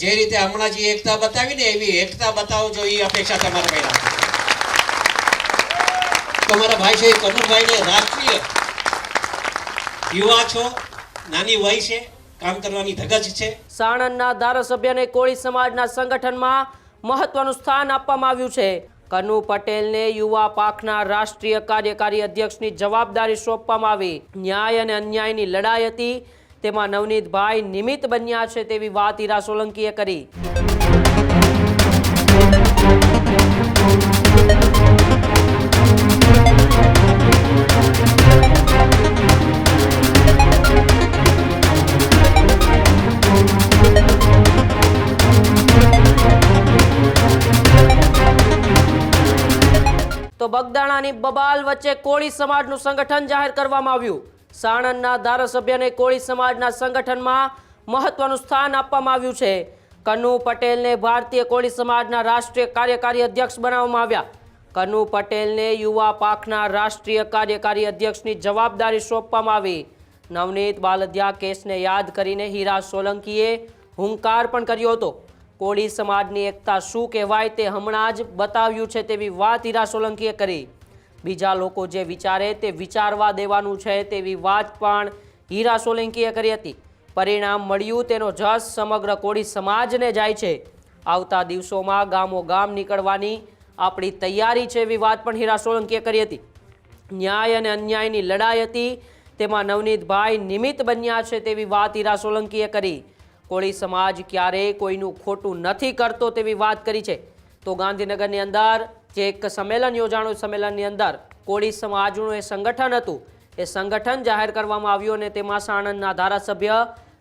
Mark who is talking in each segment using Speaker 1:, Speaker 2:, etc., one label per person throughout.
Speaker 1: જે રીતે હમણાં એકતા બતાવી ને એવી એકતા બતાવજો એ અપેક્ષા તમારા ભાઈ તમારા ભાઈ છે, કનુભાઈને રાષ્ટ્રીય યુવા છો, નાની વય છે, કામ કરવાની ધગજ છે.
Speaker 2: સાણંદના ધારાસભ્યને કોળી સમાજના સંગઠનમાં મહત્વનું સ્થાન આપવામાં આવ્યું છે. કનુ પટેલને યુવા પાકના રાષ્ટ્રીય કાર્યકારી અધ્યક્ષની જવાબદારી સોંપવામાં આવી. ન્યાય અને અન્યાયની લડાઈ હતી. તેમાં નવનીતભાઈ નિમિત્ત બન્યા છે તેવી વાત ઈરા સોલંકીએ કરી. તો બગદાણાની બબાલ વચ્ચે કોળી સમાજનું સંગઠન જાહેર કરવામાં આવ્યું. સાણંદના ધારાસભ્યને કોળી સમાજના સંગઠનમાં મહત્વનું સ્થાન આપવામાં આવ્યું છે. કનુ પટેલને ભારતીય કોળી સમાજના રાષ્ટ્રીય કાર્યકારી અધ્યક્ષ બનાવવામાં આવ્યા. કનુ પટેલને યુવા પાકના રાષ્ટ્રીય કાર્યકારી અધ્યક્ષની જવાબદારી સોંપવામાં આવી. નવનીત બાલદિયા કેસને યાદ કરીને હીરા સોલંકીએ હુંકાર પણ કર્યો હતો. કોળી સમાજની એકતા શું કહેવાય તે હમણાં જ બતાવ્યું છે તેવી વાત હીરા સોલંકીએ કરી. બીજા લોકો જે વિચારે તે વિચારવા દેવાનું છે તેવી વાત પણ હીરા સોલંકીએ કરી હતી. પરિણામ મળ્યું તેનો જસ સમગ્ર કોળી સમાજને જાય છે. આવતા દિવસોમાં ગામો ગામ નીકળવાની આપણી તૈયારી છે એવી વાત પણ હીરા સોલંકીએ કરી હતી. ન્યાય અને અન્યાયની લડાઈ હતી, તેમાં નવનીતભાઈ નિમિત્ત બન્યા છે તેવી વાત હીરા સોલંકીએ કરી. કોળી સમાજ ક્યારેય કોઈનું ખોટું નથી કરતો તેવી વાત કરી છે. તો ગાંધીનગરની અંદર જે એક સંમેલન યોજાણું સંમેલનની અંદર કોળી સમાજનું એ સંગઠન હતું. એ સંગઠન જાહેર કરવામાં આવ્યું અને તેમાં સાણંદના ધારાસભ્ય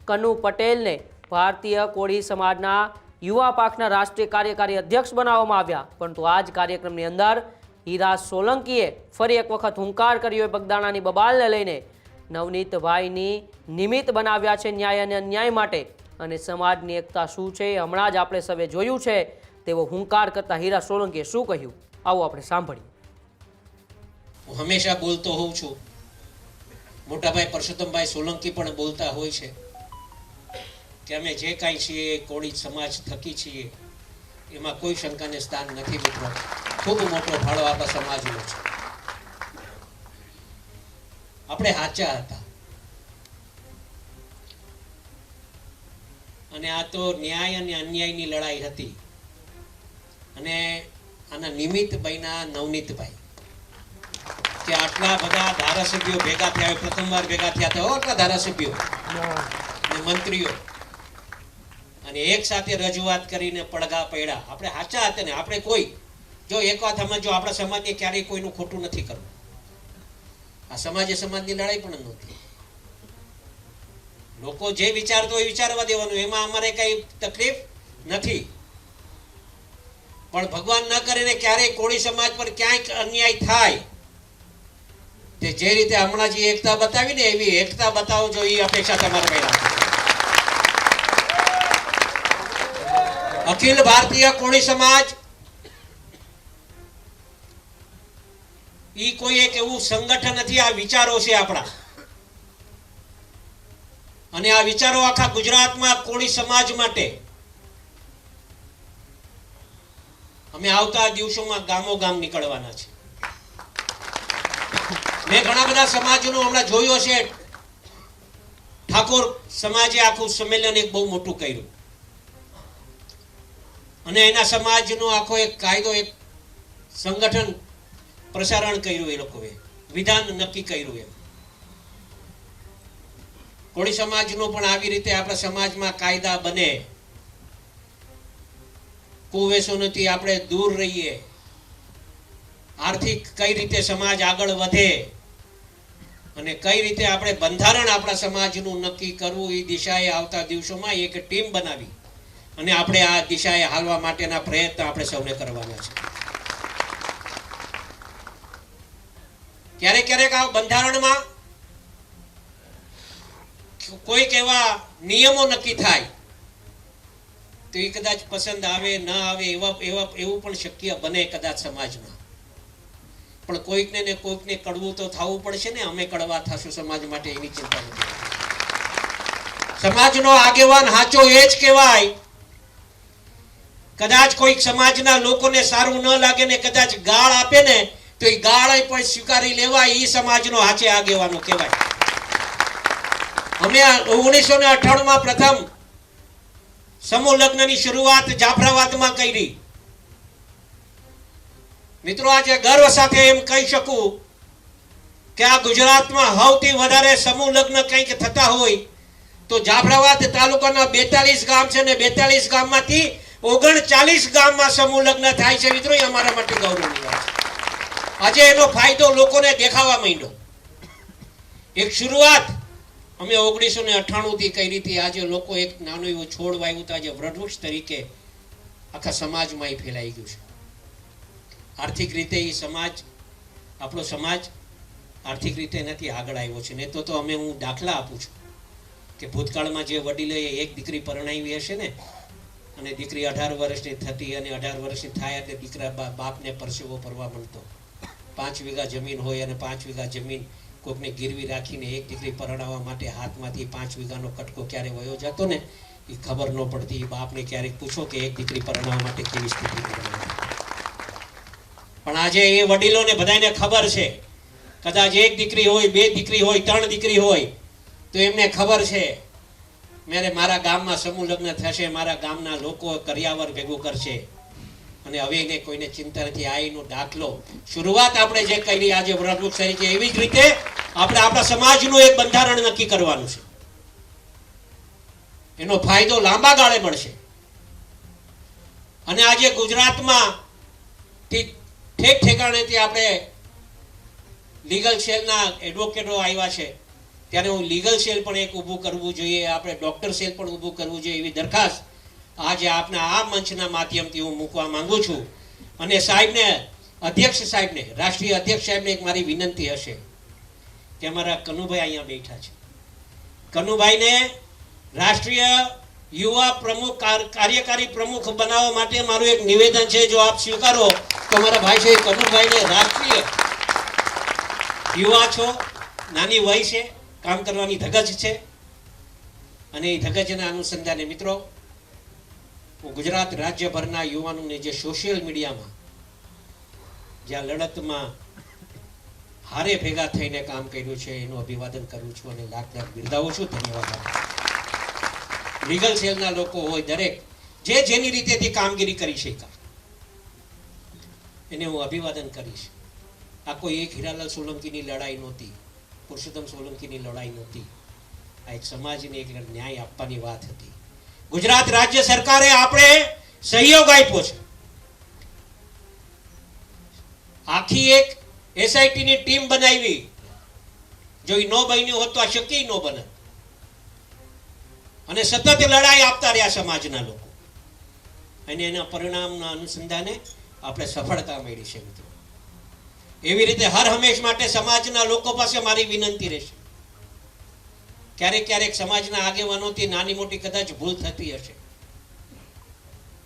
Speaker 2: કનુ પટેલને ભારતીય કોળી સમાજના યુવા પાકના રાષ્ટ્રીય કાર્યકારી અધ્યક્ષ બનાવવામાં આવ્યા. પરંતુ આ જ કાર્યક્રમની અંદર હીરા સોલંકીએ ફરી એક વખત હુંકાર કર્યો. એ બગદાણાની બબાલને લઈને નવનીતભાઈની નિમિત્ત બનાવ્યા છે ન્યાય અને અન્યાય માટે. અને સમાજની એકતા શું છે હમણાં જ આપણે સૌએ જોયું છે. તેવો હુંકાર કરતા હીરા સોલંકીએ શું કહ્યું? આવો આપણે સાંભળીએ.
Speaker 1: હું હંમેશા બોલતો હોઉં છું. મોટાભાઈ પરસોત્તમભાઈ સોલંકી પણ બોલતા હોય છે કે અમે જે કાંઈ છીએ, કોળી સમાજ થકી છીએ, એમાં કોઈ શંકાને સ્થાન નથી મિત્રો ખૂબ મોટો ફાળો આપણા સમાજનો છે. આપણે સાચા હતા. અને આ તો ન્યાય અને અન્યાયની લડાઈ હતી. અને આના નિમિત્ત બન્યા નવનીતભાઈ. કે આટલા બધા ધારાસભ્યો ભેગા થયા પ્રથમવાર ભેગા થયા હતા આટલા ધારાસભ્યો. અને મંત્રીઓ. અને એક સાથે રજૂઆત કરીને પડઘા પડ્યા. આપણે સાચા હતા ને, આપણે કોઈ. જો એક વાત સમજો આપણા સમાજને ક્યારેય કોઈનું ખોટું નથી કરવું. આ સમાજે સમાજની લડાઈ પણ નહોતી. લોકો જે વિચારતો હોય વિચારવા દેવાનું. એમાં અમારે કઈ તકલીફ નથી. પણ ભગવાન ન કરીને ક્યારેય કોળી સમાજ પર ક્યાંય અન્યાય થાય. તે જે રીતે હમણાં જે એકતા બતાવી ને એવી એકતા બતાવજો એ અપેક્ષા તમારે પહેલા અખિલ ભારતીય કોળી સમાજ ઈ કોઈ એક એવું સંગઠન નથી, આ વિચારો છે આપણા. અને આ વિચારો આખા ગુજરાતમાં કોળી સમાજ માટે અમે આવતા દિવસોમાં ગામો ગામ નીકળવાના છે. મેં ઘણા બધા સમાજનું હમણાં જોયો છે. ઠાકોર સમાજે આખું સંમેલન એક બહુ મોટું કર્યું. અને એના સમાજનો આખો એક કાયદો, એક સંગઠન પ્રસારણ કર્યું એ લોકોએ. વિધાન નક્કી કર્યું એમ. કોળી સમાજનો પણ આવી રીતે આપણા સમાજમાં કાયદા બને. કુવેસોથી આપણે દૂર રહીએ. આર્થિક કઈ રીતે સમાજ આગળ વધે અને કઈ રીતે આપણે બંધારણ આપણા સમાજનું નક્કી કરવું એ દિશાએ આવતા દિવસોમાં એક ટીમ બનાવી અને આપણે આ દિશાએ હાલવા માટેના પ્રયત્ન આપણે સૌને કરવાના છે. ક્યારેક ક્યારેક આ બંધારણમાં કોઈક એવા નિયમો નક્કી થાય તો એ કદાચ પસંદ આવે, ન આવે એવા એવા એવું પણ શક્ય બને કદાચ સમાજમાં. પણ કોઈકને ને કોઈકને કડવું તો થવું પડશે ને, અમે કડવા થશું સમાજ માટે એની ચિંતા નથી. સમાજનો આગેવાન હાચો એ જ કહેવાય. કદાચ કોઈક સમાજના લોકોને સારું ન લાગે ને કદાચ ગાળ આપે ને, તો એ ગાળ પણ સ્વીકારી લેવાય એ સમાજનો હાચે આગેવાનો કહેવાય. અમે ઓગણીસો ને અઠાણું માં પ્રથમ સમૂહ લગ્નની શરૂઆત જાફરાબાદમાં કરી. મિત્રો, આજે ગર્વ સાથે એમ કહી શકું કે આ ગુજરાતમાં સૌથી વધારે સમૂહ લગ્ન કંઈક થતા હોય તો જાફરાબાદ તાલુકાના બેતાલીસ ગામ છે ને બેતાલીસ ગામમાંથી ઓગણચાલીસ ગામમાં સમૂહ લગ્ન થાય છે મિત્રો અમારા માટે ગૌરવની આજે એનો ફાયદો લોકોને દેખાવા માંડ્યો. એક શરૂઆત અમે ઓગણીસો ને અઠ્ઠાણું થી કરી હતી આજે લોકો એક નાનો એવો છોડ વાવ્યું તો આજે વૃક્ષ તરીકે આખા સમાજમાં એ ફેલાઈ ગયું છે. આર્થિક રીતે એ સમાજ, આપણો સમાજ આર્થિક રીતે નથી આગળ આવ્યો છે. ને તો અમે હું દાખલા આપું છું કે ભૂતકાળમાં જે વડીલોએ એક દીકરી પરણાવી હશે ને, અને દીકરી અઢાર વર્ષની થતી અને અઢાર વર્ષની થાય એટલે દીકરા બાપને પરસેવો ભરવા મળતો. પાંચ વીઘા જમીન હોય અને પાંચ વીઘા જમીન કોકને ગીરવી રાખીને એક દીકરી પરણાવવા માટે હાથમાંથી પાંચ વીઘાનો કટકો ક્યારે વયો જતો ને, એ ખબર ન પડતી. બાપને ક્યારેક પૂછો કે એક દીકરી પરણાવવા માટે કેવી સ્થિતિ પણ આજે એ વડીલોને બધાને ખબર છે. કદાચ એક દીકરી હોય, બે દીકરી હોય, ત્રણ દીકરી હોય, તો એમને ખબર છે. મેરે મારા ગામમાં સમૂહ લગ્ન થશે, મારા ગામના લોકો કર્યાવર ભેગું કરશે. અને હવે એને કોઈને ચિંતા નથી આઈનો દાખલો. શરૂઆત આપણે જે કરી, આજે વૃક્ષ તરીકે એવી જ રીતે આપણે આપણા સમાજનું એક બંધારણ નક્કી કરવાનું છે. એનો ફાયદો લાંબા ગાળે મળશે. અને આજે ગુજરાતમાં ઠેક ઠેકાણેથી આપણે લીગલ સેલના એડવોકેટો આવ્યા છે. ત્યારે હું લીગલ સેલ પણ એક ઊભું કરવું જોઈએ, આપણે ડોક્ટર સેલ પણ ઊભું કરવું જોઈએ એવી દરખાસ્ત આજે આપના આ મંચના માધ્યમથી હું મૂકવા માંગુ છું. અને સાહેબને, અધ્યક્ષ સાહેબને, રાષ્ટ્રીય અધ્યક્ષ સાહેબને એક મારી વિનંતી હશે. કે અમારા કનુભાઈ અહીંયા બેઠા છે. કનુભાઈને રાષ્ટ્રીય યુવા પ્રમુખ કાર્યકારી પ્રમુખ બનાવવા માટે મારું એક નિવેદન છે, જો આપ સ્વીકારો તો મારા ભાઈ છે કનુભાઈને રાષ્ટ્રીય યુવા છો, નાની વય છે, કામ કરવાની ધગજ છે. અને એ ધગજના અનુસંધાને મિત્રો, હું ગુજરાત રાજ્યભરના યુવાનોને જે સોશિયલ મીડિયામાં જ્યાં લડતમાં હારે ભેગા થઈને કામ કર્યું છે, એનું અભિવાદન કરું છું અને લાખ લાખ બિરદાવું છું. ધન્યવાદ. લીગલ સેલના લોકો હોય, દરેક જે જેની રીતેથી કામગીરી કરી શક્યા, એને હું અભિવાદન કરીશ. આ કોઈ એક હીરાલાલ સોલંકીની લડાઈ નહોતી, પુરુષોત્તમ સોલંકીની લડાઈ નહોતી. આ એક સમાજને એક ન્યાય આપવાની વાત હતી. ગુજરાત રાજ્ય સરકારે આપણે સહયોગ આપ્યો છે. આખી એક એસઆઈટી ની ટીમ બનાવી. જો એ ન બન્યું હોત તો આ શક્ય ન બને. અને સતત લડાઈ આપતા રહ્યા સમાજના લોકો. અને એના પરિણામના અનુસંધાને આપણે સફળતા મેળવી છે મિત્રો. એવી રીતે હર હંમેશ માટે સમાજના લોકો પાસે મારી વિનંતી રહેશે. ક્યારેક ક્યારેક સમાજના આગેવાનોથી નાની મોટી કદાચ ભૂલ થતી હશે.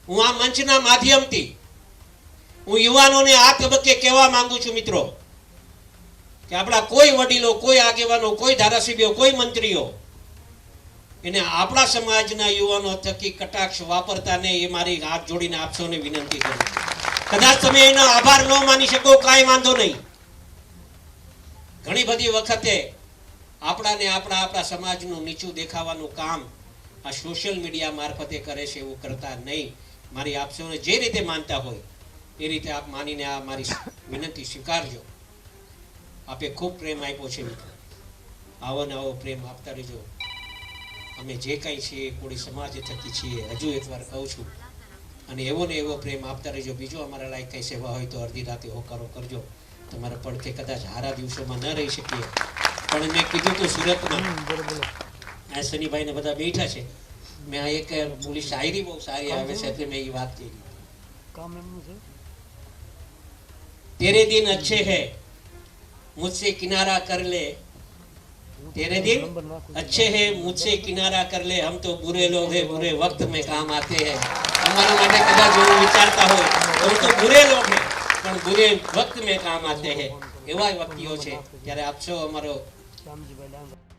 Speaker 1: હું આ મંચના માધ્યમથી હું યુવાનોને આ તબક્કે કહેવા માંગુ છું મિત્રો. કે આપણા કોઈ વડીલો, કોઈ આગેવાનો, કોઈ ધારાસભ્યો, કોઈ મંત્રીઓ એને આપણા સમાજના યુવાનો થકી કટાક્ષ વાપરતા નહીં, એ મારી હાથ જોડીને આપ સૌને વિનંતી કરું કદાચ તમે એનો આભાર ન માની શકો, કાંઈ વાંધો નહીં. ઘણી બધી વખતે આપણાને આપણા આપણા સમાજનું નીચું દેખાવાનું કામ આ સોશિયલ મીડિયા મારફતે કરે છે એવું કરતા નહીં. મારી આપ જે રીતે માનતા હોય એ રીતે આપ માનીને આ મારી વિનંતી સ્વીકારજો. આપે ખૂબ પ્રેમ આપ્યો છે મિત્રો. આવો ને આવો પ્રેમ આપતા રહેજો. અમે જે કાંઈ છીએ કોળી સમાજ થકી છીએ. હજુ એકવાર કહું છું. અને એવો ને એવો પ્રેમ આપતા રહેજો. બીજો અમારા લાયક કંઈ સેવા હોય તો અડધી રાતે હોકારો કરજો. તમારા પડખે કદાચ હારા દિવસોમાં ન રહી શકીએ. પણ મેં કીધું તો સુરતમાં. આ શનિભાઈને બધા બેઠા છે. મેં એક બોલી શાયરી બહુ સારી આવે છે એટલે મેં એ વાત કરી. તેરે દિન અચ્છે હૈ. मुझसे किनारा कर ले तेरे दिन
Speaker 3: નંબર નાખું
Speaker 1: अच्छे हैं मुझसे किनारा कर ले हम तो बुरे लोग हैं बुरे वक्त में काम आते हैं हमारे માટે કદાચ એવું વિચારતા હોય हम तो बुरे लोग हैं પણ बुरे वक्त में काम आते हैं એવા વ્યક્તિઓ છે ત્યારે આપ સૌ અમારો
Speaker 3: શ્યામજીભાઈ ડાંગર